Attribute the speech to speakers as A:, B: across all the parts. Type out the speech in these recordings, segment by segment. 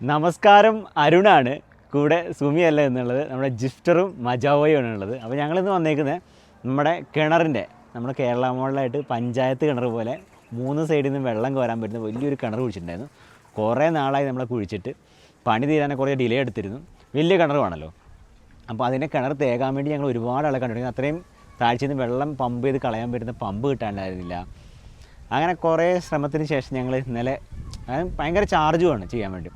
A: നമസ്കാരം അരുണാണ്. കൂടെ സുമിയല്ല എന്നുള്ളത്. നമ്മുടെ ജിഫ്റ്ററും മജാവോയും ഉള്ളത്. അപ്പോൾ ഞങ്ങളിന്ന് വന്നേക്കുന്നത് നമ്മുടെ കിണറിന്റെ നമ്മുടെ കേരള മോഡലായിട്ട് പഞ്ചായത്ത് കിണർ പോലെ മൂന്ന് സൈഡിൽ നിന്ന് വെള്ളം കോരാൻ പറ്റുന്ന വലിയൊരു കിണർ കുഴിച്ചിട്ടുണ്ടായിരുന്നു. കുറേ നാളായി നമ്മളെ കുഴിച്ചിട്ട് പണി തീരാനെ കുറേ ഡിലേ എടുത്തിരുന്നു. വലിയ കിണറുമാണല്ലോ. അപ്പോൾ അതിനെ കിണർ തേകാൻ വേണ്ടി ഞങ്ങൾ ഒരുപാട് ആളെ കണ്ടിട്ടുണ്ട് അത്രയും താഴ്ചയിൽ നിന്ന് വെള്ളം പമ്പ് ചെയ്ത് കളയാൻ പറ്റുന്ന പമ്പ് കിട്ടാണ്ടായിരുന്നില്ല അങ്ങനെ കുറേ ശ്രമത്തിന് ശേഷം ഞങ്ങൾ ഇന്നലെ ഭയങ്കര ചാർജുമാണ് ചെയ്യാൻ വേണ്ടി.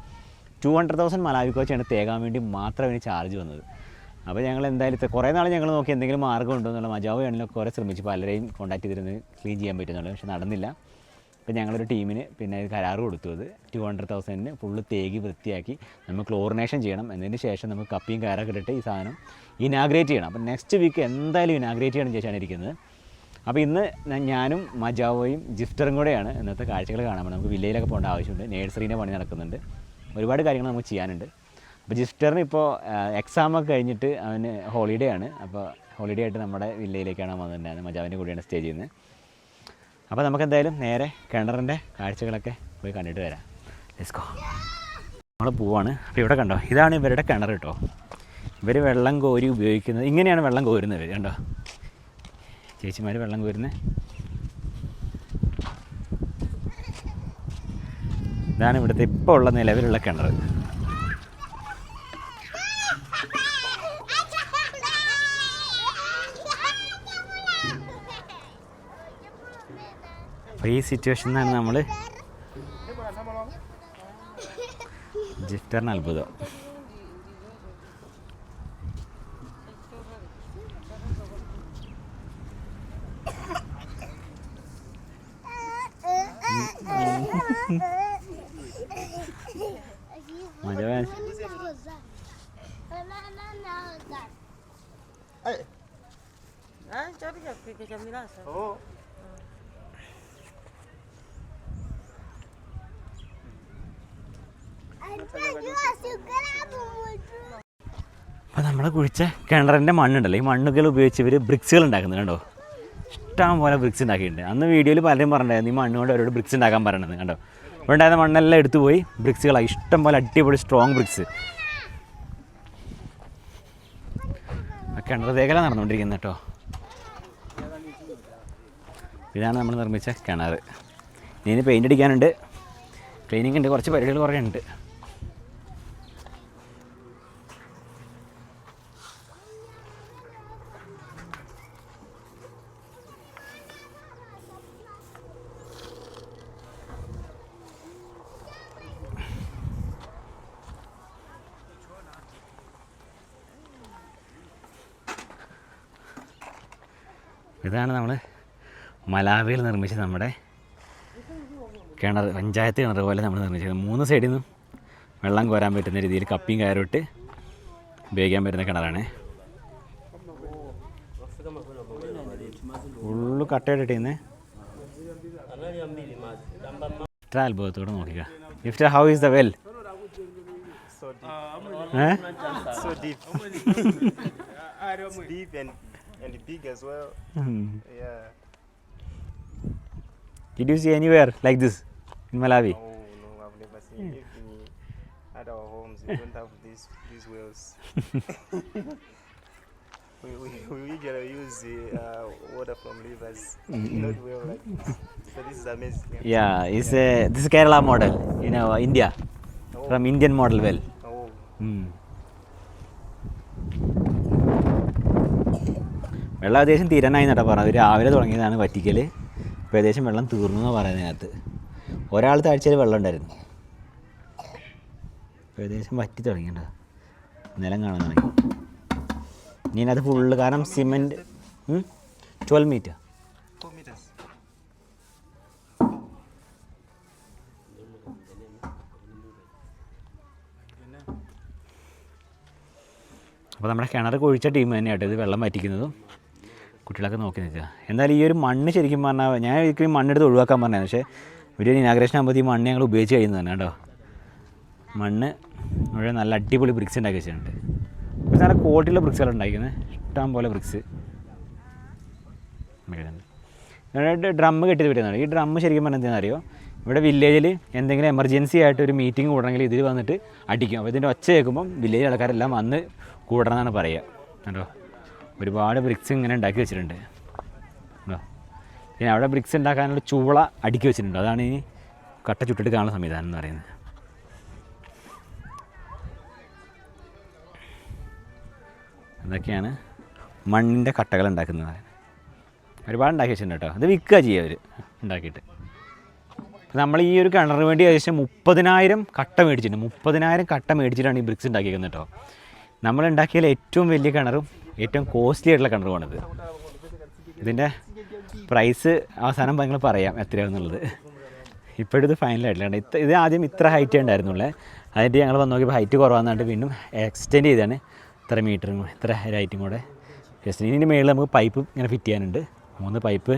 A: ടു ഹൺഡ്രഡ് തൗസൻഡ് മലാവി കോച്ചാണ് തേകാൻ വേണ്ടി മാത്രം അതിന് ചാർജ് വന്നത്. അപ്പോൾ ഞങ്ങൾ എന്തായാലും കുറേ നാൾ ഞങ്ങൾ നോക്കി എന്തെങ്കിലും മാർഗം ഉണ്ടോ എന്നുള്ള മജാവ് ആണെങ്കിലും കുറേ ശ്രമിച്ചു പലരെയും കോൺടാക്ട് ചെയ്തിരുന്ന് ക്ലീൻ ചെയ്യാൻ പറ്റുന്നുള്ളൂ പക്ഷെ നടന്നില്ല. അപ്പോൾ ഞങ്ങളൊരു ടീമിന് പിന്നെ കരാർ കൊടുത്തു. അത് ടു ഹൺഡ്രഡ് തൗസൻഡിന് ഫുള്ള് തേകി വൃത്തിയാക്കി നമ്മൾ ക്ലോറിനേഷൻ ചെയ്യണം. എന്നതിന് ശേഷം നമുക്ക് കപ്പിയും കയറൊക്കെ ഇട്ടിട്ട് ഈ സാധനം ഇനാഗ്രേറ്റ് ചെയ്യണം. അപ്പോൾ നെക്സ്റ്റ് വീക്ക് എന്തായാലും ഇനാഗ്രേറ്റ് ചെയ്യണം ചോദിച്ചാണ് ഇരിക്കുന്നത് അപ്പോൾ ഇന്ന് ഞാനും മജാവോയും ജിഫ്റ്ററും കൂടെയാണ് ഇന്നത്തെ കാഴ്ചകൾ കാണാൻ നമുക്ക് വില്ലയിലൊക്കെ പോകേണ്ട ആവശ്യമുണ്ട്. നേഴ്സറീന്റെ പണി നടക്കുന്നുണ്ട്. ഒരുപാട് കാര്യങ്ങൾ നമുക്ക് ചെയ്യാനുണ്ട്. അപ്പോൾ ജിസ്റ്ററിന് ഇപ്പോൾ എക്സാം ഒക്കെ കഴിഞ്ഞിട്ട് അവന് ഹോളിഡേ ആണ്. അപ്പോൾ ഹോളിഡേ ആയിട്ട് നമ്മുടെ വില്ലയിലേക്കാണ് വന്നിട്ടുണ്ടായിരുന്നത് മജാവിന്റെ കൂടെയാണ് സ്റ്റേ ചെയ്യുന്നത്. അപ്പോൾ നമുക്ക് എന്തായാലും നേരെ കിണറിന്റെ കാഴ്ചകളൊക്കെ പോയി കണ്ടിട്ട് വരാം. ലെസ്കോ നമ്മൾ പോവാണ്. അപ്പോൾ ഇവിടെ കണ്ടോ? ഇതാണ് ഇവരുടെ കിണർ കേട്ടോ. ഇവർ വെള്ളം കോരി ഉപയോഗിക്കുന്നത്. ഇങ്ങനെയാണ് വെള്ളം കോരുന്നത്. കണ്ടോ? ചേച്ചിമാർ വെള്ളം കോരുന്നത്. ഇതാണ് ഇവിടുത്തെ ഇപ്പോൾ ഉള്ള നിലവിലുള്ള കിണർ. അപ്പോൾ ഈ സിറ്റുവേഷനിലാണ് നമ്മൾ ജിഫ്റ്ററിന് അത്ഭുതം.
B: Miras.
A: അപ്പോൾ നമ്മൾ കുഴിച്ച കിണറിന്റെ മണ്ണുണ്ടല്ലോ. ഈ മണ്ണുകൾ ഉപയോഗിച്ച് ഇവർ ബ്രിക്സുകൾ ഉണ്ടാക്കുന്നത് കണ്ടോ? ഇഷ്ടം പോലെ ബ്രിക്സ് ഉണ്ടാക്കിയിട്ടുണ്ട്. അന്ന് വീഡിയോയിൽ പലരും പറഞ്ഞിട്ടുണ്ടായിരുന്നു ഈ മണ്ണ് കൊണ്ട് അവരോട് ബ്രിക്സ് ഉണ്ടാക്കാൻ പറയണത് കണ്ടോ? ഇവിടെ ഉണ്ടായിരുന്ന മണ്ണെല്ലാം എടുത്തു പോയി ബ്രിക്സുകളായി ഇഷ്ടം പോലെ അടിപൊളി സ്ട്രോങ് ബ്രിക്സ് കിണർ തേകല നടന്നുകൊണ്ടിരിക്കുന്നത് കേട്ടോ. ഇതാണ് നമ്മൾ നിർമ്മിച്ച കിണർ. ഇതിന് പെയിന്റ് അടിക്കാനുണ്ട്. ക്ലീനിങ് ഉണ്ട്. കുറച്ച് പരിപാടികൾ കുറേ ഉണ്ട്. ഇതാണ് നമ്മൾ മലാവിയിൽ നിർമ്മിച്ച നമ്മുടെ കിണർ പഞ്ചായത്ത് കിണർ പോലെ നമ്മൾ നിർമ്മിച്ചത്. മൂന്ന് സൈഡിൽ നിന്നും വെള്ളം കോരാൻ പറ്റുന്ന രീതിയിൽ കപ്പിയും കയറിട്ട് ഉപയോഗിക്കാൻ പറ്റുന്ന കിണറാണ്. ഫുള്ള് കട്ടയിട്ടിട്ടേന്ന് ഇത്ര അത്ഭുതത്തോടെ നോക്കിക്ക. After how is the well a
C: so deep. it's deep and, and big as well. Yeah.
A: Did you see anywhere like this in Malawi?
C: No, no, I've never seen it at our homes. We don't have these these wells. we, we, we usually use uh, water from rivers, not well like this. So this is amazing.
A: Yeah, it's a, this is Kerala model you know, India, Oh. from Indian model well.
C: Oh,
A: Mm. വെള്ളം അത്യാവശ്യം തീരനായി എന്നട്ടാ പറഞ്ഞത് രാവിലെ തുടങ്ങിയതാണ് വറ്റിക്കൽ ഇപ്പോൾ ഏകദേശം വെള്ളം തീർന്നു എന്നാണ് പറയുന്നതിനകത്ത്. ഒരാൾ താഴ്ചയിൽ വെള്ളം ഉണ്ടായിരുന്നു. ഏകദേശം വറ്റി തുടങ്ങിയിട്ടുണ്ട് നിലം കാണാൻ തുടങ്ങി. ഇനി അതിനകത്ത് ഫുള്ള് കാരണം സിമെന്റ് ട്വൽവ് മീറ്റർ. അപ്പോൾ നമ്മുടെ കിണർ കുഴിച്ച ടീം തന്നെയാട്ടോ ഇത് വെള്ളം വറ്റിക്കുന്നതും. കുട്ടികളൊക്കെ നോക്കി നിൽക്കുക. എന്നാൽ ഈ ഒരു മണ്ണ് ശരിക്കും പറഞ്ഞാൽ ഞാൻ ഒരിക്കലും മണ്ണെടുത്ത് ഒഴിവാക്കാൻ പറഞ്ഞത്. പക്ഷേ ഒരു ഇനാഗ്രേഷൻ ആകുമ്പോൾ ഈ മണ്ണ് ഞങ്ങൾ ഉപയോഗിച്ച് കഴിയുന്നത് തന്നെ കേട്ടോ. മണ്ണ് ഇവിടെ നല്ല അടിപൊളി ബ്രിക്സ് ഉണ്ടാക്കി വെച്ചിട്ടുണ്ട്. ഒരു നല്ല ക്വാളിറ്റിയുള്ള ബ്രിക്സുകൾ ഉണ്ടാക്കുന്നത് ഇഷ്ടം പോലെ ബ്രിക്സ് ഡ്രമ്മ് കെട്ടി വരുന്നതാണ് ഈ ഡ്രമ്മ് ശരിക്കും പറഞ്ഞാൽ എന്താണെന്ന് അറിയോ? ഇവിടെ വില്ലേജിൽ എന്തെങ്കിലും എമർജൻസി ആയിട്ട് ഒരു മീറ്റിംഗ് കൂടണമെങ്കിൽ ഇതിൽ വന്നിട്ട് അടിക്കും. അപ്പോൾ ഇതിന്റെ ഒച്ച കേൾക്കുമ്പം വില്ലേജ് ആൾക്കാരെല്ലാം വന്ന് കൂടണം എന്നാണ് പറയുക. കണ്ടോ? ഒരുപാട് ബ്രിക്സ് ഇങ്ങനെ ഉണ്ടാക്കി വെച്ചിട്ടുണ്ട്. പിന്നെ അവിടെ ബ്രിക്സ് ഉണ്ടാക്കാനുള്ള ചൂള അടുക്കി വെച്ചിട്ടുണ്ട്. അതാണ് ഈ കട്ട ചുട്ടിട്ട് കാണുന്ന സംവിധാനം എന്ന് പറയുന്നത്. അതൊക്കെയാണ് മണ്ണിന്റെ കട്ടകൾ ഉണ്ടാക്കുന്നത് ഒരുപാട് ഉണ്ടാക്കി വെച്ചിട്ടുണ്ട് കേട്ടോ. അത് വിൽക്കുക ചെയ്യുക അവർ ഉണ്ടാക്കിയിട്ട്. നമ്മൾ ഈ ഒരു കിണറിന് വേണ്ടി ഏകദേശം മുപ്പതിനായിരം കട്ട മേടിച്ചിട്ടുണ്ട്. മുപ്പതിനായിരം കട്ട മേടിച്ചിട്ടാണ് ഈ ബ്രിക്സ് ഉണ്ടാക്കിയിരിക്കുന്നത് കേട്ടോ. നമ്മൾ ഉണ്ടാക്കിയാൽ ഏറ്റവും വലിയ കിണറും ഏറ്റവും കോസ്റ്റ്ലി ആയിട്ടുള്ള കിണറുമാണിത് ഇതിന്റെ പ്രൈസ് അവസാനം നിങ്ങൾ പറയാം എത്രയാണെന്നുള്ളത്. ഇപ്പോഴിത് ഫൈനലായിട്ടില്ല ഇത്ര ഇത് ആദ്യം ഇത്ര ഹൈറ്റ് ഉണ്ടായിരുന്നുള്ളേ. അതിന്റെ ഞങ്ങൾ വന്ന് നോക്കിയപ്പോൾ ഹൈറ്റ് കുറവാന്നിട്ട് വീണ്ടും എക്സ്റ്റെൻഡ് ചെയ്താണ് ഇത്ര മീറ്ററും ഇത്ര ഹൈറ്റും കൂടെ. ജസ്റ്റ് ഇതിന്റെ മേളിൽ നമുക്ക് പൈപ്പ് ഇങ്ങനെ ഫിറ്റ് ചെയ്യാനുണ്ട്. മൂന്ന് പൈപ്പ്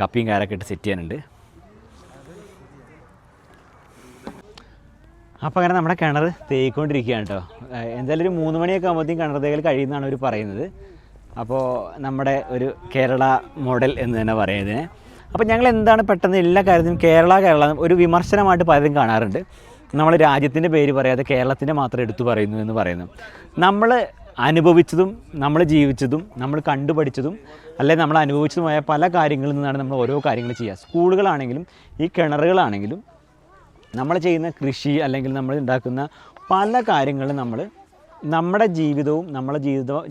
A: കപ്പിയും കാരൊക്കെ ഇട്ട് സെറ്റ് ചെയ്യാനുണ്ട്. അപ്പോൾ അങ്ങനെ നമ്മുടെ കിണർ തേക്കൊണ്ടിരിക്കുകയാണ് കേട്ടോ. എന്തായാലും ഒരു മൂന്ന് മണിയൊക്കെ ആകുമ്പോഴത്തേക്കും കിണർ തേക്കൽ കഴിയുന്നതാണ് അവർ പറയുന്നത്. അപ്പോൾ നമ്മുടെ ഒരു കേരള മോഡൽ എന്ന് തന്നെ പറയുന്നതിന് അപ്പോൾ ഞങ്ങൾ എന്താണ് പെട്ടെന്ന് എല്ലാ കാര്യത്തിനും കേരള കേരള ഒരു വിമർശനമായിട്ട് പലരും കാണാറുണ്ട്. നമ്മൾ രാജ്യത്തിന്റെ പേര് പറയാതെ കേരളത്തിന്റെ മാത്രം എടുത്തു പറയുന്നു എന്ന് പറയുന്നു. നമ്മൾ അനുഭവിച്ചതും നമ്മൾ ജീവിച്ചതും നമ്മൾ കണ്ടുപഠിച്ചതും അല്ലെങ്കിൽ നമ്മൾ അനുഭവിച്ചതുമായ പല കാര്യങ്ങളിൽ നിന്നാണ് നമ്മൾ ഓരോ കാര്യങ്ങൾ ചെയ്യുക. സ്കൂളുകളാണെങ്കിലും ഈ കിണറുകളാണെങ്കിലും നമ്മൾ ചെയ്യുന്ന കൃഷി അല്ലെങ്കിൽ നമ്മൾ ഉണ്ടാക്കുന്ന പല കാര്യങ്ങളും നമ്മൾ നമ്മുടെ ജീവിതവും നമ്മളെ ജീവിതവും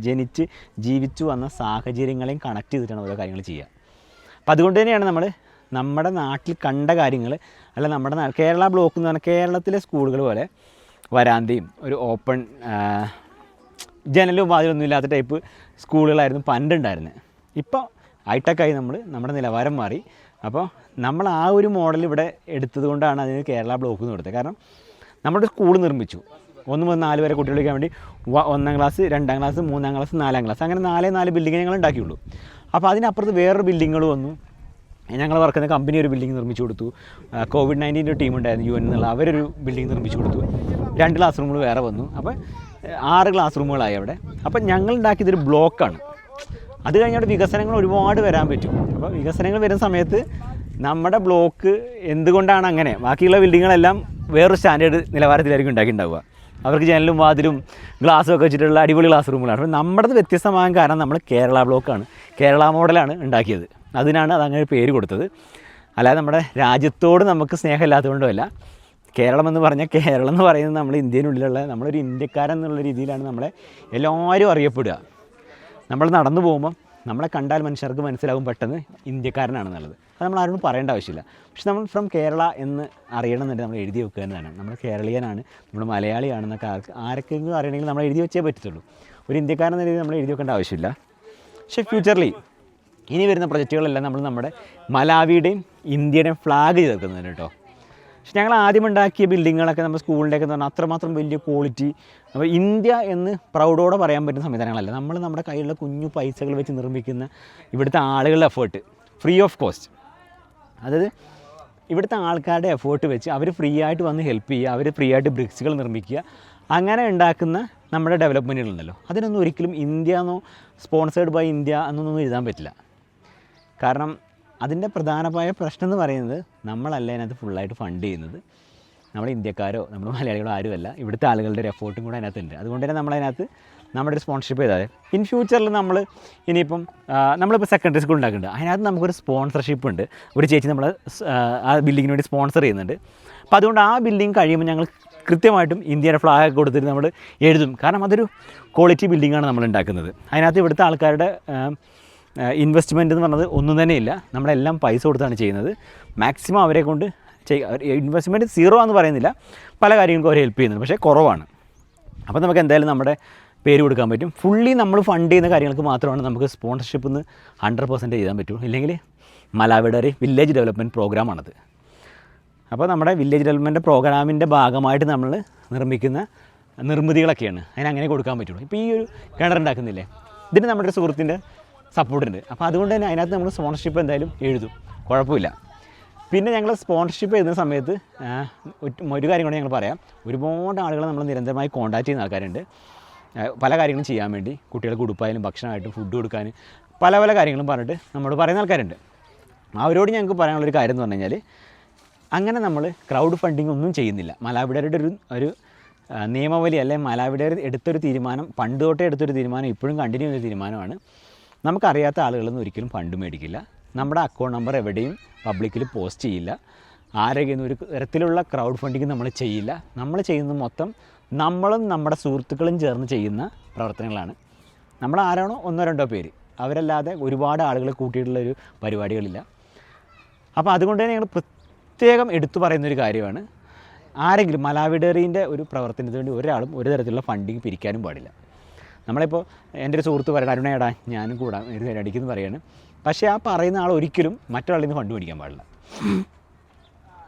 A: ജനിച്ച് ജീവിച്ചു വന്ന സാഹചര്യങ്ങളെയും കണക്ട് ചെയ്തിട്ടാണ് ഓരോ കാര്യങ്ങൾ ചെയ്യുക. അപ്പം അതുകൊണ്ട് തന്നെയാണ് നമ്മൾ നമ്മുടെ നാട്ടിൽ കണ്ട കാര്യങ്ങൾ അല്ല നമ്മുടെ കേരള ബ്ലോക്ക് എന്ന് പറഞ്ഞാൽ കേരളത്തിലെ സ്കൂളുകൾ പോലെ വരാന്തയും ഒരു ഓപ്പൺ ജനലും വാതിലൊന്നും ഇല്ലാത്ത ടൈപ്പ് സ്കൂളുകളായിരുന്നു പണ്ടുണ്ടായിരുന്നത് ഇപ്പോൾ ഹൈടെക്കായി നമ്മൾ നമ്മുടെ നിലവാരം മാറി അപ്പോൾ നമ്മൾ ആ ഒരു മോഡൽ ഇവിടെ എടുത്തത് കൊണ്ടാണ് അതിന് കേരള ബ്ലോക്ക് എന്ന് കൊടുത്തത്. കാരണം നമ്മുടെ സ്കൂൾ നിർമ്മിച്ചു. ഒന്ന് മുതൽ നാല് വരെ കുട്ടികൾക്ക് വേണ്ടി ഒന്നാം ക്ലാസ് രണ്ടാം ക്ലാസ് മൂന്നാം ക്ലാസ് നാലാം ക്ലാസ്. അങ്ങനെ നാലേ നാല് ബിൽഡിംഗ് ഞങ്ങൾ ഉണ്ടാക്കിയുള്ളൂ. അപ്പോൾ അതിനപ്പുറത്ത് വേറൊരു ബിൽഡിങ്ങുകൾ വന്നു. ഞങ്ങൾ വർക്കുന്ന കമ്പനി ഒരു ബിൽഡിംഗ് നിർമ്മിച്ചു കൊടുത്തു. കോവിഡ് നയന്റീന്റെ ടീം ഉണ്ടായിരുന്നു യു എൻ എന്നുള്ള. അവരൊരു ബിൽഡിംഗ് നിർമ്മിച്ചു കൊടുത്തു. രണ്ട് ക്ലാസ് റൂമുകൾ വേറെ വന്നു. അപ്പോൾ ആറ് ക്ലാസ് റൂമുകളായി അവിടെ. അപ്പോൾ ഞങ്ങൾ ഉണ്ടാക്കിയതൊരു ബ്ലോക്കാണ് അത് കഴിഞ്ഞാൽ വികസനങ്ങൾ ഒരുപാട് വരാൻ പറ്റും. അപ്പോൾ വികസനങ്ങൾ വരുന്ന സമയത്ത് നമ്മുടെ ബ്ലോക്ക് എന്തുകൊണ്ടാണ് അങ്ങനെ? ബാക്കിയുള്ള ബിൽഡിങ്ങുകളെല്ലാം വേറൊരു സ്റ്റാൻഡേർഡ് നിലവാരത്തിലായിരിക്കും ഉണ്ടാക്കിയിട്ടുണ്ടാവുക. അവർക്ക് ജനലും വാതിലും ഗ്ലാസ്സും ഒക്കെ വെച്ചിട്ടുള്ള അടിപൊളി ക്ലാസ് റൂമുകളാണ് അപ്പോൾ നമ്മുടെ വ്യത്യസ്തമാകാൻ കാരണം നമ്മൾ കേരള ബ്ലോക്കാണ് കേരള മോഡലാണ് ഉണ്ടാക്കിയത്. അതിനാണ് അതങ്ങനെ പേര് കൊടുത്തത്. അല്ലാതെ നമ്മുടെ രാജ്യത്തോട് നമുക്ക് സ്നേഹമില്ലാത്തതുകൊണ്ടുമല്ല കേരളം എന്ന് പറഞ്ഞാൽ കേരളം എന്ന് പറയുന്നത് നമ്മൾ ഇന്ത്യനുള്ളിലുള്ള നമ്മളൊരു ഇന്ത്യക്കാരൻ എന്നുള്ള രീതിയിലാണ് നമ്മളെ എല്ലാവരും അറിയപ്പെടുക. നമ്മൾ നടന്നു പോകുമ്പം നമ്മളെ കണ്ടാൽ മനുഷ്യർക്ക് മനസ്സിലാവും പെട്ടെന്ന് ഇന്ത്യക്കാരനാണെന്നുള്ളത്. അത് നമ്മൾ ആരോടും പറയേണ്ട ആവശ്യമില്ല. പക്ഷെ നമ്മൾ ഫ്രം കേരള എന്ന് അറിയണമെന്നുണ്ടെങ്കിൽ നമ്മൾ എഴുതി വെക്കുക എന്നതാണ്. നമ്മൾ കേരളീയനാണ് നമ്മൾ മലയാളിയാണെന്നൊക്കെ ആർക്ക് ആർക്കെങ്കിലും അറിയണമെങ്കിൽ നമ്മൾ എഴുതി വെച്ചേ പറ്റത്തുള്ളൂ. ഒരു ഇന്ത്യക്കാരൻ എന്ന രീതിയിൽ നമ്മൾ എഴുതി വെക്കേണ്ട ആവശ്യമില്ല. പക്ഷേ ഫ്യൂച്ചർലി ഇനി വരുന്ന പ്രൊജക്റ്റുകളെല്ലാം നമ്മൾ നമ്മുടെ മലാവിയുടെയും ഇന്ത്യയുടെയും ഫ്ലാഗ് ചേർക്കുന്നുണ്ട് കേട്ടോ. പക്ഷെ ഞങ്ങൾ ആദ്യം ഉണ്ടാക്കിയ ബിൽഡിങ്ങുകളൊക്കെ നമ്മുടെ സ്കൂളിന്റെയൊക്കെ എന്ന് പറഞ്ഞാൽ അത്രമാത്രം വലിയ ക്വാളിറ്റി അപ്പോൾ ഇന്ത്യ എന്ന് പ്രൗഡോടെ പറയാൻ പറ്റുന്ന സംവിധാനങ്ങളല്ല. നമ്മൾ നമ്മുടെ കയ്യിലുള്ള കുഞ്ഞു പൈസകൾ വെച്ച് നിർമ്മിക്കുന്ന ഇവിടുത്തെ ആളുകളുടെ എഫേർട്ട് ഫ്രീ ഓഫ് കോസ്റ്റ് അതായത് ഇവിടുത്തെ ആൾക്കാരുടെ എഫേർട്ട് വെച്ച് അവർ ഫ്രീ ആയിട്ട് വന്ന് ഹെൽപ്പ് ചെയ്യുക അവർ ഫ്രീ ആയിട്ട് ബ്രിക്സുകൾ നിർമ്മിക്കുക അങ്ങനെ ഉണ്ടാക്കുന്ന നമ്മുടെ ഡെവലപ്മെന്റുകളുണ്ടല്ലോ അതിനൊന്നും ഒരിക്കലും ഇന്ത്യ എന്നോ സ്പോൺസേഡ് ബൈ ഇന്ത്യ എന്നൊന്നും എഴുതാൻ പറ്റില്ല. കാരണം അതിന്റെ പ്രധാനമായ പ്രശ്നം എന്ന് പറയുന്നത് നമ്മളല്ല അതിനകത്ത് ഫുള്ളായിട്ട് ഫണ്ട് ചെയ്യുന്നത്. നമ്മൾ ഇന്ത്യക്കാരോ നമ്മൾ മലയാളികളോ ആരുമല്ല. ഇവിടുത്തെ ആളുകളുടെ ഒരു എഫോർട്ടും കൂടെ അതിനകത്തുണ്ട്. അതുകൊണ്ട് തന്നെ നമ്മളതിനകത്ത് നമ്മുടെ ഒരു സ്പോൺസർഷിപ്പ് ചെയ്താൽ ഇൻ ഫ്യൂച്ചറിൽ നമ്മൾ ഇനിയിപ്പം നമ്മളിപ്പോൾ സെക്കൻഡറി സ്കൂൾ ഉണ്ടാക്കുന്നുണ്ട്. അതിനകത്ത് നമുക്കൊരു സ്പോൺസർഷിപ്പ് ഉണ്ട്. ഒരു ചേച്ചി നമ്മൾ ആ ബിൽഡിങ്ങിന് വേണ്ടി സ്പോൺസർ ചെയ്യുന്നുണ്ട്. അപ്പോൾ അതുകൊണ്ട് ആ ബിൽഡിംഗ് കഴിയുമ്പോൾ ഞങ്ങൾ കൃത്യമായിട്ടും ഇന്ത്യയുടെ ഫ്ലാഗ് കൊടുത്തിട്ട് നമ്മൾ എഴുതും. കാരണം അതൊരു ക്വാളിറ്റി ബിൽഡിങ്ങാണ് നമ്മൾ ഉണ്ടാക്കുന്നത്. അതിനകത്ത് ഇവിടുത്തെ ആൾക്കാരുടെ ഇൻവെസ്റ്റ്മെന്റ് എന്ന് പറഞ്ഞത് ഒന്നും തന്നെ ഇല്ല. നമ്മളെല്ലാം പൈസ കൊടുത്താണ് ചെയ്യുന്നത്. മാക്സിമം അവരെ കൊണ്ട് ഇൻവെസ്റ്റ്മെന്റ് സീറോ എന്ന് പറയുന്നില്ല. പല കാര്യങ്ങൾക്കും അവർ ഹെൽപ്പ് ചെയ്യുന്നുണ്ട്. പക്ഷേ കുറവാണ്. അപ്പോൾ നമുക്ക് എന്തായാലും നമ്മുടെ പേര് കൊടുക്കാൻ പറ്റും. ഫുള്ളി നമ്മൾ ഫണ്ട് ചെയ്യുന്ന കാര്യങ്ങൾക്ക് മാത്രമാണ് നമുക്ക് സ്പോൺസർഷിപ്പ് നിന്ന് ഹൺഡ്രഡ് പെർസെന്റ് ചെയ്യാൻ പറ്റും. ഇല്ലെങ്കിൽ മലാവിടറി വില്ലേജ് ഡെവലപ്മെന്റ് പ്രോഗ്രാമാണത് അപ്പോൾ നമ്മുടെ വില്ലേജ് ഡെവലപ്മെന്റ് പ്രോഗ്രാമിന്റെ ഭാഗമായിട്ട് നമ്മൾ നിർമ്മിക്കുന്ന നിർമ്മിതികളൊക്കെയാണ്. അതിനങ്ങനെ കൊടുക്കാൻ പറ്റുള്ളൂ. ഇപ്പോൾ ഈ ഒരു കിണറുണ്ടാക്കുന്നില്ലേ? ഇതിന് നമ്മുടെ ഒരു സുഹൃത്തിന്റെ സപ്പോർട്ടുണ്ട് അപ്പോൾ അതുകൊണ്ട് തന്നെ അതിനകത്ത് നമ്മൾ സ്പോൺസർഷിപ്പ് എന്തായാലും എഴുതും. കുഴപ്പമില്ല. പിന്നെ ഞങ്ങൾ സ്പോൺസർഷിപ്പ് എഴുതുന്ന സമയത്ത് ഒരു കാര്യം കൂടെ ഞങ്ങൾ പറയാം. ഒരുപാട് ആളുകൾ നമ്മൾ നിരന്തരമായി കോൺടാക്ട് ചെയ്യുന്ന ആൾക്കാരുണ്ട്. പല കാര്യങ്ങളും ചെയ്യാൻ വേണ്ടി. കുട്ടികൾക്ക് ഉടുപ്പായാലും ഭക്ഷണമായിട്ടും ഫുഡ് കൊടുക്കാൻ പല പല കാര്യങ്ങളും പറഞ്ഞിട്ട് നമ്മളോട് പറയുന്ന ആൾക്കാരുണ്ട്. അവരോട് ഞങ്ങൾക്ക് പറയാനുള്ളൊരു കാര്യം എന്ന് പറഞ്ഞു കഴിഞ്ഞാൽ അങ്ങനെ നമ്മൾ ക്രൗഡ് ഫണ്ടിങ് ഒന്നും ചെയ്യുന്നില്ല. മലാവിടരുടെ ഒരു ഒരു നിയമവലി അല്ലെങ്കിൽ മലാവിടർ എടുത്തൊരു തീരുമാനം പണ്ട് തൊട്ടേ എടുത്തൊരു തീരുമാനം ഇപ്പോഴും കണ്ടിന്യൂ ചെയ്യുന്ന തീരുമാനമാണ്. നമുക്കറിയാത്ത ആളുകളൊന്നും ഒരിക്കലും ഫണ്ട് മേടിക്കില്ല. നമ്മുടെ അക്കൗണ്ട് നമ്പർ എവിടെയും പബ്ലിക്കിൽ പോസ്റ്റ് ചെയ്യില്ല. ആരെങ്കിലും ഒരു തരത്തിലുള്ള ക്രൗഡ് ഫണ്ടിങ് നമ്മൾ ചെയ്യില്ല. നമ്മൾ ചെയ്യുന്നത് മൊത്തം നമ്മളും നമ്മുടെ സുഹൃത്തുക്കളും ചേർന്ന് ചെയ്യുന്ന പ്രവർത്തനങ്ങളാണ്. നമ്മൾ ആരാണോ ഒന്നോ രണ്ടോ പേര്. അവരല്ലാതെ ഒരുപാട് ആളുകളെ കൂട്ടിയിട്ടുള്ള ഒരു പരിപാടികളില്ല. അപ്പോൾ അതുകൊണ്ട് തന്നെ ഞങ്ങൾ പ്രത്യേകം എടുത്തു പറയുന്നൊരു കാര്യമാണ്. ആരെങ്കിലും മലാവിഡേറിന്റെ ഒരു പ്രവർത്തനത്തിന് വേണ്ടി ഒരാളും ഒരു തരത്തിലുള്ള ഫണ്ടിങ് പിരിക്കാനും പാടില്ല. നമ്മളിപ്പോൾ എന്റെ ഒരു സുഹൃത്ത് പറയണം അരുണേടാ ഞാനും കൂടാ ഒരു പരിപാടിക്ക് അടിക്കുന്നു പറയാണ്. പക്ഷേ ആ പറയുന്ന ആൾ ഒരിക്കലും മറ്റൊരാളിൽ നിന്ന് ഫണ്ട് മേടിക്കാൻ പാടില്ല.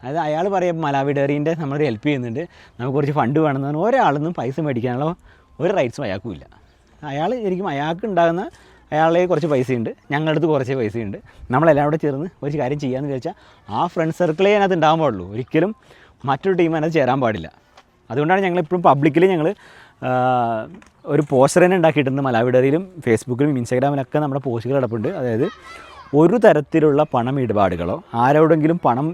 A: അതായത് അയാൾ പറയുമ്പോൾ മലാവിഡേറിന്റെ നമ്മളൊരു ഹെൽപ്പ് ചെയ്യുന്നുണ്ട് നമുക്ക് കുറച്ച് ഫണ്ട് വേണമെന്ന് പറഞ്ഞാൽ ഒരാളിൽ നിന്നും പൈസ മേടിക്കാനുള്ള ഒരു റൈറ്റ്സും അയാൾക്കും ഇല്ല അയാൾ ശരിക്കും അയാൾക്ക് ഉണ്ടാകുന്ന അയാളെ കുറച്ച് പൈസയുണ്ട് ഞങ്ങളുടെ അടുത്ത് കുറച്ച് പൈസയുണ്ട് നമ്മളെല്ലാം കൂടെ ചേർന്ന് ഒരു കാര്യം ചെയ്യാമെന്ന് വിചാരിച്ചാൽ ആ ഫ്രണ്ട് സർക്കിളേ അതിനകത്ത് ഉണ്ടാകാൻ പാടുള്ളൂ. ഒരിക്കലും മറ്റൊരു ടീം അതിനകത്ത് ചേരാൻ പാടില്ല. അതുകൊണ്ടാണ് ഞങ്ങളിപ്പോഴും പബ്ലിക്കിൽ ഞങ്ങൾ ഒരു പോസ്റ്റർ തന്നെ ഉണ്ടാക്കിയിട്ടുണ്ട് മലാവിടറിയിലും ഫേസ്ബുക്കിലും ഇൻസ്റ്റാഗ്രാമിലൊക്കെ നമ്മുടെ പോസ്റ്റുകൾ കിടപ്പുണ്ട്. അതായത് ഒരു തരത്തിലുള്ള പണം ഇടപാടുകളോ ആരോടെങ്കിലും പണം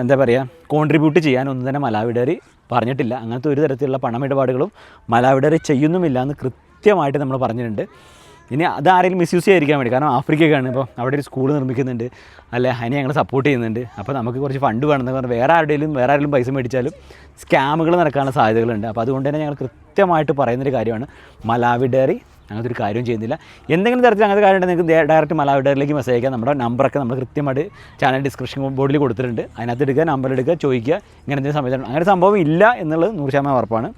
A: എന്താ പറയുക കോൺട്രിബ്യൂട്ട് ചെയ്യാനൊന്നും തന്നെ മലാവിടറി പറഞ്ഞിട്ടില്ല. അങ്ങനത്തെ ഒരു തരത്തിലുള്ള പണം ഇടപാടുകളും മലാവിടറി ചെയ്യുന്നുമില്ല എന്ന് കൃത്യമായിട്ട് നമ്മൾ പറഞ്ഞിട്ടുണ്ട്. ഇനി അതാരെങ്കിലും മിസ്യൂസ് ചെയ്യാതിരിക്കാൻ വേണ്ടി. കാരണം ആഫ്രിക്കയൊക്കെയാണ് ഇപ്പോൾ അവിടെ ഒരു സ്കൂൾ നിർമ്മിക്കുന്നുണ്ട്. അല്ലെ? അതിനെ ഞങ്ങൾ സപ്പോർട്ട് ചെയ്യുന്നുണ്ട്. അപ്പോൾ നമുക്ക് കുറച്ച് ഫണ്ട് വേണമെന്ന് പറഞ്ഞാൽ വേറെ ആരുടെയും വേറെ ആരെങ്കിലും പൈസ മേടിച്ചാലും സ്കാമുകൾ നടക്കാനുള്ള സാധ്യതകളുണ്ട്. അപ്പോൾ അതുകൊണ്ട് തന്നെ ഞങ്ങൾ കൃത്യമായിട്ട് പറയുന്നൊരു കാര്യമാണ്. മലാവി ഡയറി അങ്ങനത്തെ ഒരു കാര്യം ചെയ്യുന്നില്ല. എന്തെങ്കിലും തരത്തിൽ അങ്ങനത്തെ കാര്യം ഉണ്ടെങ്കിൽ നിങ്ങൾക്ക് ഡയറക്റ്റ് മലാവി ഡയറിയിലേക്ക് മെസ്സേജ് അയക്കാം. നമ്മുടെ നമ്പറൊക്കെ നമ്മൾ കൃത്യമായിട്ട് ചാനൽ ഡിസ്ക്രിപ്ഷൻ ബോർഡിൽ കൊടുത്തിട്ടുണ്ട്. അതിനകത്ത് എടുക്കുക നമ്പർ എടുക്കുക ചോദിക്കുക. ഇങ്ങനെ എന്തെങ്കിലും സംഭവിച്ചിട്ടുണ്ട് അങ്ങനെ സംഭവം ഇല്ല എന്നുള്ളത് നൂറ് ശതമാനം ഉറപ്പാണ്.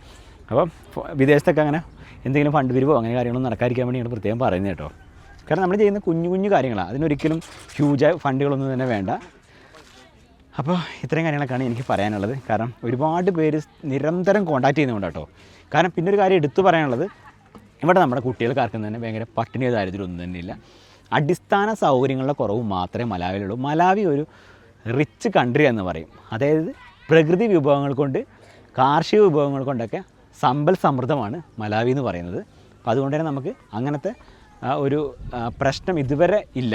A: അപ്പോൾ വിദേശത്തൊക്കെ അങ്ങനെ എന്തെങ്കിലും ഫണ്ട് പിരിവോ അങ്ങനെ കാര്യങ്ങളൊന്നും നടക്കാതിരിക്കാൻ വേണ്ടി ഞങ്ങൾ പ്രത്യേകം പറയുന്നത് കേട്ടോ. കാരണം നമ്മൾ ചെയ്യുന്ന കുഞ്ഞു കുഞ്ഞു കാര്യങ്ങളാണ് അതിനൊരിക്കലും ഹ്യൂജ് ഫണ്ടുകളൊന്നും തന്നെ വേണ്ട. അപ്പോൾ ഇത്രയും കാര്യങ്ങളൊക്കെയാണ് എനിക്ക് പറയാനുള്ളത്. കാരണം ഒരുപാട് പേര് നിരന്തരം കോണ്ടാക്ട് ചെയ്യുന്നുണ്ട് കേട്ടോ. കാരണം പിന്നെ ഒരു കാര്യം എടുത്തു പറയാനുള്ളത്. ഇവിടെ നമ്മുടെ കുട്ടികൾക്കാർക്കും തന്നെ ഭയങ്കര പട്ടിണിയോ ദാരിദ്ര്യമൊന്നും തന്നെയില്ല അടിസ്ഥാന സൗകര്യങ്ങളുടെ കുറവ് മാത്രമേ മലാവിലുള്ളൂ മലാവി ഒരു റിച്ച് കൺട്രി എന്ന് പറയും. അതായത് പ്രകൃതി വിഭവങ്ങൾ കൊണ്ട് കാർഷിക വിഭവങ്ങൾ കൊണ്ടൊക്കെ സമ്പൽ സമൃദ്ധമാണ് മലാവി എന്ന് പറയുന്നത്. അപ്പോൾ അതുകൊണ്ട് തന്നെ നമുക്ക് അങ്ങനത്തെ ഒരു പ്രശ്നം ഇതുവരെ ഇല്ല.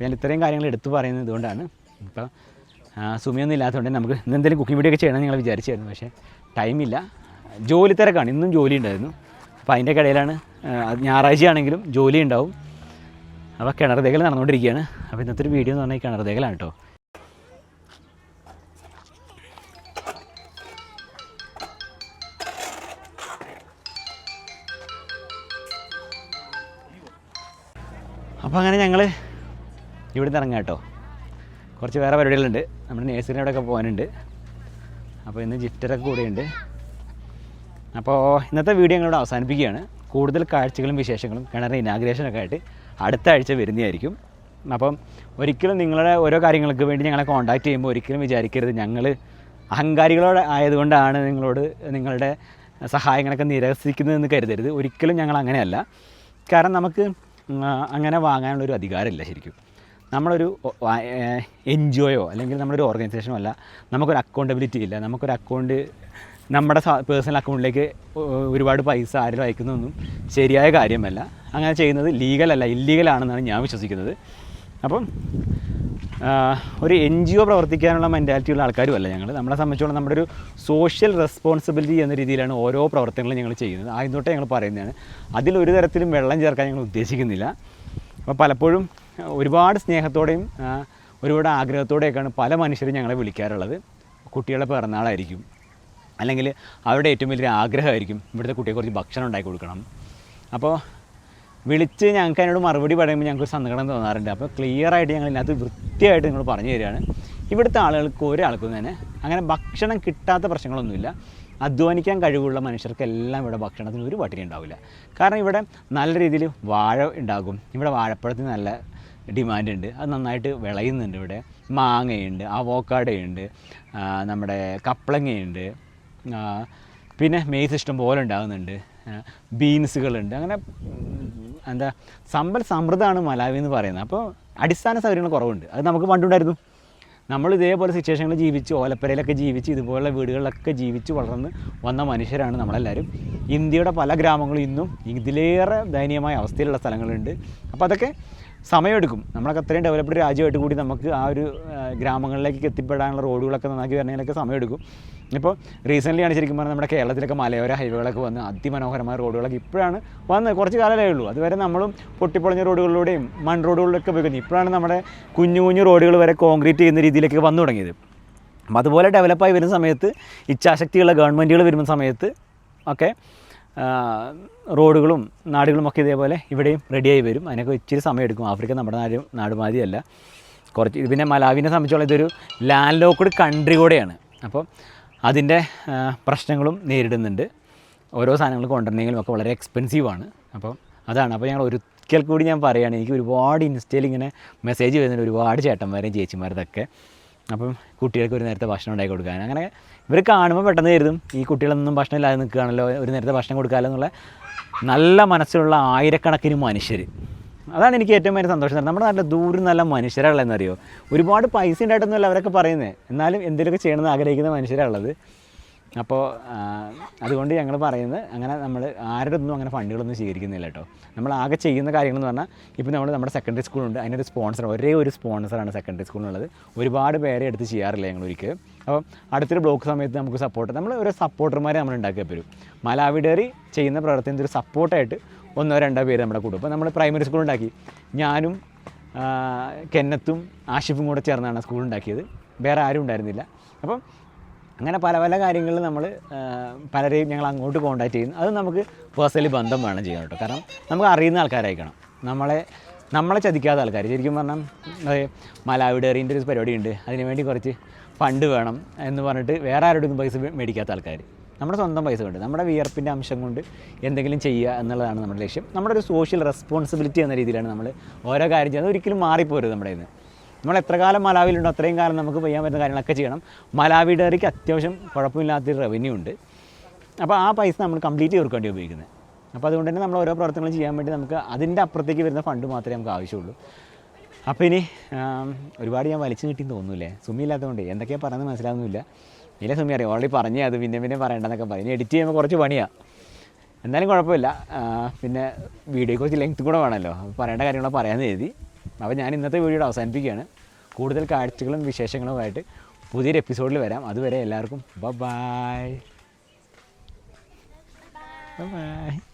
A: ഞാൻ ഇത്രയും കാര്യങ്ങൾ എടുത്തു പറയുന്നത് ഇതുകൊണ്ടാണ്. ഇപ്പോൾ സുമിയൊന്നും ഇല്ലാത്തതുകൊണ്ട് നമുക്ക് ഇന്ന് എന്തെങ്കിലും കുക്കിംഗ് വീഡിയോ ഒക്കെ ചെയ്യണമെന്ന് നിങ്ങൾ വിചാരിച്ചായിരുന്നു. പക്ഷേ ടൈമില്ല ജോലി തിരക്കാണ്. ഇന്നും ജോലി ഉണ്ടായിരുന്നു. അപ്പോൾ അതിന്റെ ഇടയിലാണ് ആ, അത് ഞായറാഴ്ച ആണെങ്കിലും ജോലി ഉണ്ടാവും. അപ്പോൾ കിണർ തേകൽ നടന്നുകൊണ്ടിരിക്കുകയാണ്. അപ്പോൾ ഇന്നത്തെ ഒരു വീഡിയോ എന്ന് പറഞ്ഞാൽ കിണർ തേകലാണ് കേട്ടോ. അപ്പോൾ അങ്ങനെ ഞങ്ങൾ ഇവിടുന്ന് ഇറങ്ങാം കേട്ടോ. കുറച്ച് വേറെ പരിപാടികളുണ്ട്. നമ്മുടെ നേഴ്സറിന്റെ അവിടെയൊക്കെ പോകാനുണ്ട്. അപ്പോൾ ഇന്ന് ജിഫ്റ്ററൊക്കെ കൂടെയുണ്ട്. അപ്പോൾ ഇന്നത്തെ വീഡിയോ ഞങ്ങളോട് അവസാനിപ്പിക്കുകയാണ്. കൂടുതൽ കാഴ്ചകളും വിശേഷങ്ങളും കിണർ ഇനാഗ്രേഷനൊക്കെ ആയിട്ട് അടുത്ത ആഴ്ച വരുന്നതായിരിക്കും. അപ്പം ഒരിക്കലും നിങ്ങളുടെ ഓരോ കാര്യങ്ങൾക്ക് വേണ്ടി ഞങ്ങളെ കോൺടാക്ട് ചെയ്യുമ്പോൾ ഒരിക്കലും വിചാരിക്കരുത്. ഞങ്ങൾ അഹങ്കാരികളോട് ആയതുകൊണ്ടാണ് നിങ്ങളോട് നിങ്ങളുടെ സഹായങ്ങളൊക്കെ നിരസിക്കുന്നതെന്ന് കരുതരുത്. ഒരിക്കലും ഞങ്ങൾ അങ്ങനെയല്ല. കാരണം നമുക്ക് അങ്ങനെ വാങ്ങാനുള്ളൊരു അധികാരമില്ല ശരിക്കും. നമ്മളൊരു എൻ ജി ഒയോ അല്ലെങ്കിൽ നമ്മളൊരു ഓർഗനൈസേഷനോ അല്ല നമുക്കൊരു അക്കൗണ്ടബിലിറ്റി ഇല്ല. നമുക്കൊരു അക്കൗണ്ട് നമ്മുടെ പേഴ്സണൽ അക്കൗണ്ടിലേക്ക് ഒരുപാട് പൈസ ആരും അയക്കുന്നതൊന്നും ശരിയായ കാര്യമല്ല. അങ്ങനെ ചെയ്യുന്നത് ലീഗലല്ല ഇല്ലീഗലാണെന്നാണ് ഞാൻ വിശ്വസിക്കുന്നത്. അപ്പം ഒരു എൻ ജി ഒ പ്രവർത്തിക്കാനുള്ള മെന്റാലിറ്റിയുള്ള അല്ല ഞങ്ങൾ നമ്മളെ സംബന്ധിച്ചോളം നമ്മുടെ ഒരു സോഷ്യൽ റെസ്പോൺസിബിലിറ്റി എന്ന രീതിയിലാണ് ഓരോ പ്രവർത്തനങ്ങളും ഞങ്ങൾ ചെയ്യുന്നത്. ആദ്യം ഞങ്ങൾ പറയുന്നതാണ്. അതിൽ ഒരു തരത്തിലും വെള്ളം ചേർക്കാൻ ഞങ്ങൾ ഉദ്ദേശിക്കുന്നില്ല. അപ്പോൾ പലപ്പോഴും ഒരുപാട് സ്നേഹത്തോടെയും ഒരുപാട് ആഗ്രഹത്തോടെയൊക്കെയാണ് പല മനുഷ്യരും ഞങ്ങളെ വിളിക്കാറുള്ളത്. കുട്ടികളുടെ പിറന്നാളായിരിക്കും. അല്ലെങ്കിൽ അവരുടെ ഏറ്റവും വലിയൊരു ആഗ്രഹമായിരിക്കും ഇവിടുത്തെ കുട്ടിയെ കുറച്ച് ഭക്ഷണം ഉണ്ടാക്കി കൊടുക്കണം. അപ്പോൾ വിളിച്ച് ഞങ്ങൾക്ക് അതിനോട് മറുപടി പറയുമ്പോൾ ഞങ്ങൾക്ക് സങ്കടം തോന്നാറുണ്ട്. അപ്പോൾ ക്ലിയർ ആയിട്ട് ഞങ്ങൾ ഇതിനകത്ത് വൃത്തിയായിട്ട് നിങ്ങൾ പറഞ്ഞു തരികയാണ്. ഇവിടുത്തെ ആളുകൾക്ക് ഒരാൾക്കും തന്നെ അങ്ങനെ ഭക്ഷണം കിട്ടാത്ത പ്രശ്നങ്ങളൊന്നുമില്ല. അധ്വാനിക്കാൻ കഴിവുള്ള മനുഷ്യർക്കെല്ലാം ഇവിടെ ഭക്ഷണത്തിന് ഒരു പട്ടിണി ഉണ്ടാവില്ല. കാരണം ഇവിടെ നല്ല രീതിയിൽ വാഴ ഉണ്ടാകും. ഇവിടെ വാഴപ്പഴത്തിന് നല്ല ഡിമാൻഡ് ഉണ്ട്. അത് നന്നായിട്ട് വിളയുന്നുണ്ട് ഇവിടെ. മാങ്ങയുണ്ട് അവോക്കാഡയുണ്ട് നമ്മുടെ കപ്പളങ്ങയുണ്ട് പിന്നെ മെയ്സ് ഇഷ്ടം പോലെ ഉണ്ടാകുന്നുണ്ട്. ബീൻസുകളുണ്ട്. അങ്ങനെ എന്താ സമ്പൽ സമൃദ്ധമാണ് മലാവി എന്ന് പറയുന്നത്. അപ്പോൾ അടിസ്ഥാന സൗകര്യങ്ങൾ കുറവുണ്ട്. അത് നമുക്ക് പണ്ടുണ്ടായിരുന്നു. നമ്മൾ ഇതേപോലെ സിറ്റുവേഷനിൽ ജീവിച്ച് ഓലപ്പരയിലൊക്കെ ജീവിച്ച് ഇതുപോലുള്ള വീടുകളിലൊക്കെ ജീവിച്ച് വളർന്ന് വന്ന മനുഷ്യരാണ് നമ്മളെല്ലാവരും ഇന്ത്യയുടെ പല ഗ്രാമങ്ങളും ഇന്നും ഇതിലേറെ ദയനീയമായ അവസ്ഥയിലുള്ള സ്ഥലങ്ങളുണ്ട്. അപ്പോൾ അതൊക്കെ സമയമെടുക്കും. നമ്മളൊക്കെ അത്രയും ഡെവലപ്ഡ് രാജ്യമായിട്ട് കൂടി നമുക്ക് ആ ഒരു ഗ്രാമങ്ങളിലേക്ക് എത്തിപ്പെടാനുള്ള റോഡുകളൊക്കെ നന്നാക്കി വരണമെങ്കിലൊക്കെ സമയമെടുക്കും. ഇപ്പോൾ റീസെന്റ്ലി ആണ് ശരിക്കും പറഞ്ഞാൽ നമ്മുടെ കേരളത്തിലൊക്കെ മലയോര ഹൈവേകളൊക്കെ വന്ന് അതിമനോഹരമായ റോഡുകളൊക്കെ ഇപ്പോഴാണ് വന്നത്. കുറച്ച് കാലമേ ഉള്ളൂ. അതുവരെ നമ്മളും പൊട്ടിപ്പൊളിഞ്ഞ റോഡുകളിലൂടെയും മൺ റോഡുകളിലൊക്കെ ഉപയോഗിക്കുന്നത് ഇപ്പോഴാണ് നമ്മുടെ കുഞ്ഞു കുഞ്ഞു റോഡുകൾ വരെ കോൺക്രീറ്റ് ചെയ്യുന്ന രീതിയിലേക്ക് വന്നു തുടങ്ങിയത്. അപ്പോൾ അതുപോലെ ഡെവലപ്പായി വരുന്ന സമയത്ത് ഇച്ഛാശക്തിയുള്ള ഗവൺമെന്റുകൾ വരുന്ന സമയത്ത് ഒക്കെ റോഡുകളും നാടുകളും ഒക്കെ ഇതേപോലെ ഇവിടെയും റെഡിയായി വരും. അതിനൊക്കെ ഇച്ചിരി സമയമെടുക്കും ആഫ്രിക്ക നമ്മുടെ നാട് നാടുമാതിരിയല്ല. കുറച്ച് പിന്നെ മലാവിനെ സംബന്ധിച്ചോളം ഇതൊരു ലാൻഡ് ലോക്ക്ഡ് കൺട്രി കൂടെയാണ്. അപ്പോൾ അതിന്റെ പ്രശ്നങ്ങളും നേരിടുന്നുണ്ട്. ഓരോ സാധനങ്ങൾ കൊണ്ടുവരണമെങ്കിലും ഒക്കെ വളരെ എക്സ്പെൻസീവാണ് അപ്പോൾ അതാണ്. അപ്പോൾ ഞങ്ങൾ ഒരിക്കൽ കൂടി ഞാൻ പറയുകയാണ് എനിക്ക് ഒരുപാട് ഇൻസ്റ്റയിൽ ഇങ്ങനെ മെസ്സേജ് വരുന്നുണ്ട്. ഒരുപാട് ചേട്ടന്മാരെയും ചേച്ചിമാരതൊക്കെ അപ്പം കുട്ടികൾക്ക് ഒരു നേരത്തെ ഭക്ഷണം ഉണ്ടാക്കി കൊടുക്കാൻ അങ്ങനെ ഇവർ കാണുമ്പോൾ പെട്ടെന്ന് കരുതും ഈ കുട്ടികളൊന്നും ഭക്ഷണം ഇല്ലാതെ നിൽക്കുകയാണല്ലോ ഒരു നേരത്തെ ഭക്ഷണം കൊടുക്കാമല്ലോ എന്നുള്ള നല്ല മനസ്സിലുള്ള ആയിരക്കണക്കിന് മനുഷ്യർ അതാണ് എനിക്ക് ഏറ്റവും വലിയ സന്തോഷം നമ്മുടെ നാട്ടിൽ ദൂരം നല്ല മനുഷ്യരാളെന്നറിയോ ഒരുപാട് പൈസ ഉണ്ടായിട്ടൊന്നുമല്ല അവരൊക്കെ പറയുന്നത് എന്നാലും എന്തെങ്കിലുമൊക്കെ ചെയ്യണമെന്ന് ആഗ്രഹിക്കുന്ന മനുഷ്യരാണുള്ളത്. അപ്പോൾ അതുകൊണ്ട് ഞങ്ങൾ പറയുന്നത് അങ്ങനെ നമ്മൾ ആരുടെ ഒന്നും അങ്ങനെ ഫണ്ടുകളൊന്നും സ്വീകരിക്കുന്നില്ല കേട്ടോ നമ്മൾ ആകെ ചെയ്യുന്ന കാര്യങ്ങളെന്ന് പറഞ്ഞാൽ ഇപ്പോൾ നമ്മൾ നമ്മുടെ സെക്കൻഡറി സ്കൂളുണ്ട് അതിനൊരു സ്പോൺസർ ഒരേ ഒരു സ്പോൺസറാണ് സെക്കൻഡറി സ്കൂളിനുള്ളത് ഒരുപാട് പേരെ എടുത്ത് ചെയ്യാറില്ല ഞങ്ങൾ ഒരിക്കൽ അപ്പോൾ അടുത്തൊരു ബ്ലോക്ക് സമയത്ത് നമുക്ക് സപ്പോർട്ട് നമ്മൾ ഒരു സപ്പോർട്ടർമാരെ നമ്മൾ ഉണ്ടാക്കി വരും മലാവിഡേറി ചെയ്യുന്ന പ്രവർത്തനത്തിൽ ഒരു സപ്പോർട്ടായിട്ട് ഒന്നോ രണ്ടോ പേര് നമ്മുടെ കൂടും. അപ്പോൾ നമ്മൾ പ്രൈമറി സ്കൂൾ ഉണ്ടാക്കി. ഞാനും കെന്നത്തും ആഷിഫും കൂടെ ചേർന്നാണ് സ്കൂൾ ഉണ്ടാക്കിയത്. വേറെ ആരും ഉണ്ടായിരുന്നില്ല. അപ്പം അങ്ങനെ പല പല കാര്യങ്ങളിൽ നമ്മൾ പലരെയും ഞങ്ങൾ അങ്ങോട്ട് കോൺടാക്ട് ചെയ്യുന്നു. അത് നമുക്ക് പേഴ്സണലി ബന്ധം വേണം ചെയ്യാൻ കേട്ടോ. കാരണം നമുക്ക് അറിയുന്ന ആൾക്കാരായിരിക്കണം. നമ്മളെ നമ്മളെ ചതിക്കാത്ത ആൾക്കാർ. ശരിക്കും പറഞ്ഞാൽ അതെ മലാവിഡേറിന്റെ ഒരു പരിപാടിയുണ്ട്. അതിന് വേണ്ടി കുറച്ച് ഫണ്ട് വേണം എന്ന് പറഞ്ഞിട്ട് വേറെ ആരോടും പൈസ മേടിക്കാത്ത ആൾക്കാർ. നമ്മുടെ സ്വന്തം പൈസ കൊണ്ട് നമ്മുടെ വിയർപ്പിന്റെ അംശം കൊണ്ട് എന്തെങ്കിലും ചെയ്യുക എന്നുള്ളതാണ് നമ്മുടെ ലക്ഷ്യം. നമ്മുടെ ഒരു സോഷ്യൽ റെസ്പോൺസിബിലിറ്റി എന്ന രീതിയിലാണ് നമ്മൾ ഓരോ കാര്യം ചെയ്യുന്നത്. ഒരിക്കലും മാറിപ്പോരുത് നമ്മുടെ നിന്ന് നമ്മൾ എത്ര കാലം മലാവിലുണ്ടോ അത്രയും കാലം നമുക്ക് ചെയ്യാൻ പറ്റുന്ന കാര്യങ്ങളൊക്കെ ചെയ്യണം. മലാവി ഡയറിക്ക് അത്യാവശ്യം കുഴപ്പമില്ലാത്തൊരു റവന്യൂ ഉണ്ട്. അപ്പോൾ ആ പൈസ നമ്മൾ കംപ്ലീറ്റ് ഇവർക്ക് വേണ്ടി ഉപയോഗിക്കുന്നത്. അപ്പോൾ അതുകൊണ്ട് തന്നെ നമ്മൾ ഓരോ പ്രവർത്തനങ്ങളും ചെയ്യാൻ വേണ്ടി നമുക്ക് അതിന്റെ അപ്പുറത്തേക്ക് വരുന്ന ഫണ്ട് മാത്രമേ നമുക്ക് ആവശ്യമുള്ളൂ. അപ്പോൾ ഇനി ഒരുപാട് ഞാൻ വലിച്ചു കിട്ടിയെന്ന് തോന്നുന്നില്ലേ? സുമി ഇല്ലാത്തതുകൊണ്ട് എന്തൊക്കെയാണ് പറയുന്നത് മനസ്സിലാവുന്നില്ല. ഇല്ല സുമി അറിയാം. ഓൾറെഡി പറഞ്ഞേ അത് പിന്നെ പിന്നെ പറയണ്ടെന്നൊക്കെ പറയും. ഇനി എഡിറ്റ് ചെയ്യുമ്പോൾ കുറച്ച് പണിയാണ് എന്തായാലും കുഴപ്പമില്ല. പിന്നെ വീഡിയോ കുറച്ച് ലെങ്ത് കൂടെ വേണമല്ലോ. പറയേണ്ട കാര്യങ്ങളൊക്കെ പറയാമെന്ന് എഴുതി അപ്പോൾ ഞാൻ ഇന്നത്തെ വീഡിയോ അവസാനിപ്പിക്കുകയാണ് കൂടുതൽ കാഴ്ചകളും വിശേഷങ്ങളുമായിട്ട് പുതിയൊരു എപ്പിസോഡിൽ വരാം അതുവരെ എല്ലാവർക്കും ബൈ ബൈ ബൈ